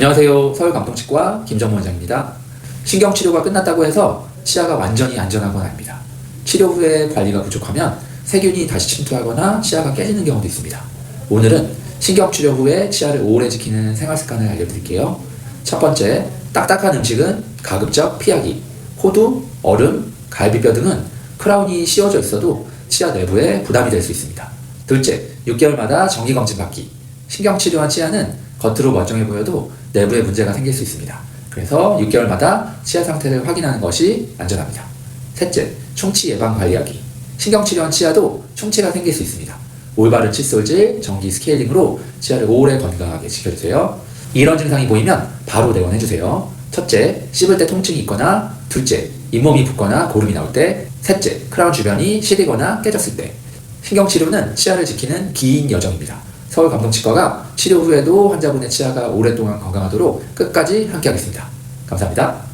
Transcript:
안녕하세요. 서울감동치과 김정모 원장입니다. 신경치료가 끝났다고 해서 치아가 완전히 안전한 건 아닙니다. 치료 후에 관리가 부족하면 세균이 다시 침투하거나 치아가 깨지는 경우도 있습니다. 오늘은 신경치료 후에 치아를 오래 지키는 생활 습관을 알려드릴게요. 첫 번째, 딱딱한 음식은 가급적 피하기. 호두, 얼음, 갈비뼈 등은 크라운이 씌워져 있어도 치아 내부에 부담이 될 수 있습니다. 둘째, 6개월마다 정기검진 받기. 신경치료한 치아는 겉으로 멀쩡해 보여도 내부에 문제가 생길 수 있습니다. 그래서 6개월마다 치아 상태를 확인하는 것이 안전합니다. 셋째, 충치 예방 관리하기. 신경치료한 치아도 충치가 생길 수 있습니다. 올바른 칫솔질, 정기 스케일링으로 치아를 오래 건강하게 지켜주세요. 이런 증상이 보이면 바로 내원해주세요. 첫째, 씹을 때 통증이 있거나, 둘째, 잇몸이 붓거나 고름이 나올 때, 셋째, 크라운 주변이 시리거나 깨졌을 때. 신경치료는 치아를 지키는 긴 여정입니다. 서울감동치과가 치료 후에도 환자분의 치아가 오랫동안 건강하도록 끝까지 함께하겠습니다. 감사합니다.